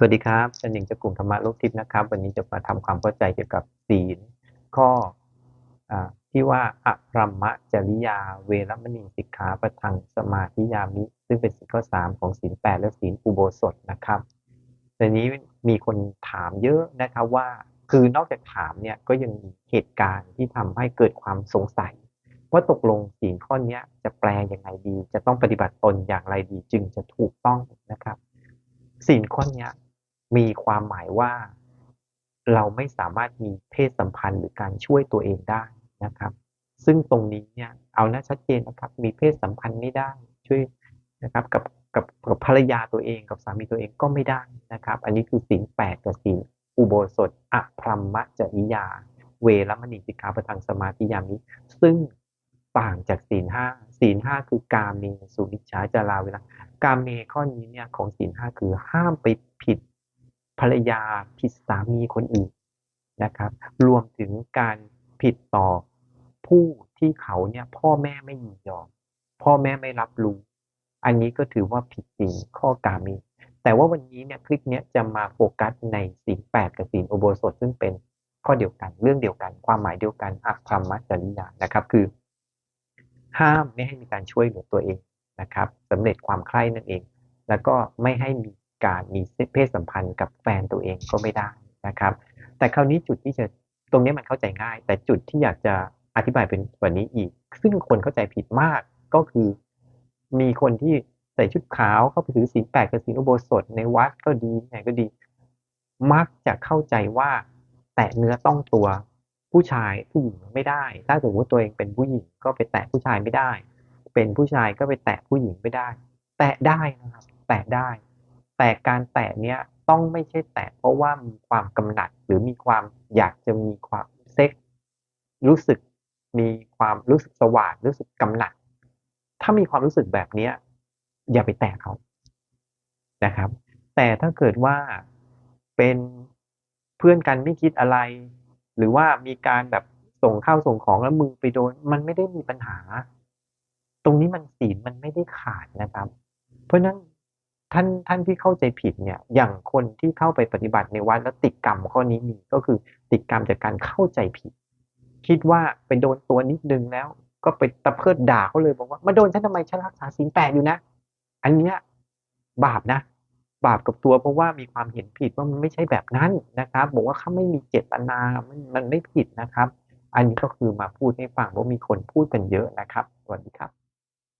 สวัสดีครับจันหญิงจากกลุ่มธรรมะโลกทิพย์นะครับ วันนี้จะมาทำความเข้าใจเกี่ยวกับศีล ข้ออที่ว่าอะรัมมะจริยา เวรมณีสิกขาประทังสมาธิยามิ ซึ่งเป็นสิกข้อสามของศีลแปดและศีลอุโบสถนะครับในนี้มีคนถามเยอะนะครับว่า คือนอกจากถามเนี่ยก็ยังมีเหตุการณ์ที่ทำให้เกิดความสงสัย ว่าตกลงศีลข้อนี้จะแปลยังไงดี จะต้องปฏิบัติตนอย่างไรดีจึงจะถูกต้องนะครับศีลข้อนี้ มีความหมายว่าเราไม่สามารถมีเพศสัมพันธ์หรือการช่วยตัวเองได้นะครับ ซึ่งตรงนี้เนี่ยเอานะชัดเจนนะครับ มีเพศสัมพันธ์ไม่ได้ช่วยนะครับกับกับกับภรรยาตัวเองกับสามีตัวเองก็ไม่ได้นะครับ อันนี้คือศีลแปดกับศีลอุโบสถอะพรหมจริยา เวรมณีสิกขาประทังสมาธิยามิซึ่งต่างจากศีลห้าศีลห้าคือกาเมสุวิชชาจาราเวลากาเมข้อนี้เนี่ยของศีลห้าคือห้ามไปผิด ภรรยาผิดสามีคนอื่นนะครับ รวมถึงการผิดต่อผู้ที่เขาเนี่ยพ่อแม่ไม่ยินยอม พ่อแม่ไม่รับรู้ อันนี้ก็ถือว่าผิดศีลข้อกาเมแต่ว่าวันนี้เนี่ยคลิปเนี้ยจะมาโฟกัสในศีลแปดกับศีลอุโบสถซึ่งเป็นข้อเดียวกันเรื่องเดียวกัน ความหมายเดียวกันอัคคมจริยานะครับ คือ ห้ามไม่ให้มีการช่วยเหลือตัวเองนะครับสำเร็จความใคร่นั่นเอง แล้วก็ไม่ให้มี การมีเพศสัมพันธ์กับแฟนตัวเองก็ไม่ได้นะครับ แต่คราวนี้จุดที่จะตรงนี้มันเข้าใจง่าย แต่จุดที่อยากจะอธิบายเป็นกว่านี้อีก ซึ่งคนเข้าใจผิดมากก็คือ มีคนที่ใส่ชุดขาวเข้าไปถือศีลแปดกับศีลอุโบสถในวัดก็ดีไหนก็ดี มักจะเข้าใจว่า แตะเนื้อต้องตัวผู้ชายผู้หญิงไม่ได้ ถ้าสมมติตัวเองเป็นผู้หญิงก็ไปแตะผู้ชายไม่ได้ เป็นผู้ชายก็ไปแตะผู้หญิงไม่ได้ แตะได้นะครับ แตะได้ แต่การแตะเนี้ยต้องไม่ใช่แตะเพราะว่ามีความกำหนัด หรือมีความอยากจะมีความเซ็กรู้สึกมีความรู้สึกสว่างรู้สึกกำหนัด ถ้ามีความรู้สึกแบบเนี้ยอย่าไปแตะเขานะครับ แต่ถ้าเกิดว่าเป็นเพื่อนกันไม่คิดอะไร หรือว่ามีการแบบส่งข้าวส่งของแล้วมือไปโดน มันไม่ได้มีปัญหา ตรงนี้มันศีลมันไม่ได้ขาดนะครับ เพราะฉะนั้น ท่านท่านที่เข้าใจผิดเนี่ยอย่างคนที่เข้าไปปฏิบัติในวัดแล้วติดกรรมข้อนี้มีก็คือติดกรรมจากการเข้าใจผิด คิดว่าไปโดนตัวนิดนึงแล้ว ก็ไปตะเพิดด่าเขาเลยบอกว่ามาโดนฉันทำไมฉันรักษาศีลแปดอยู่นะ อันเนี้ยบาปนะ บาปกับตัวเพราะว่ามีความเห็นผิดว่ามันไม่ใช่แบบนั้นนะครับ บอกว่าเขาไม่มีเจตนามันมันไม่ผิดนะครับ อันนี้ก็คือมาพูดให้ฟังว่ามีคนพูดกันเยอะนะครับสวัสดีครับ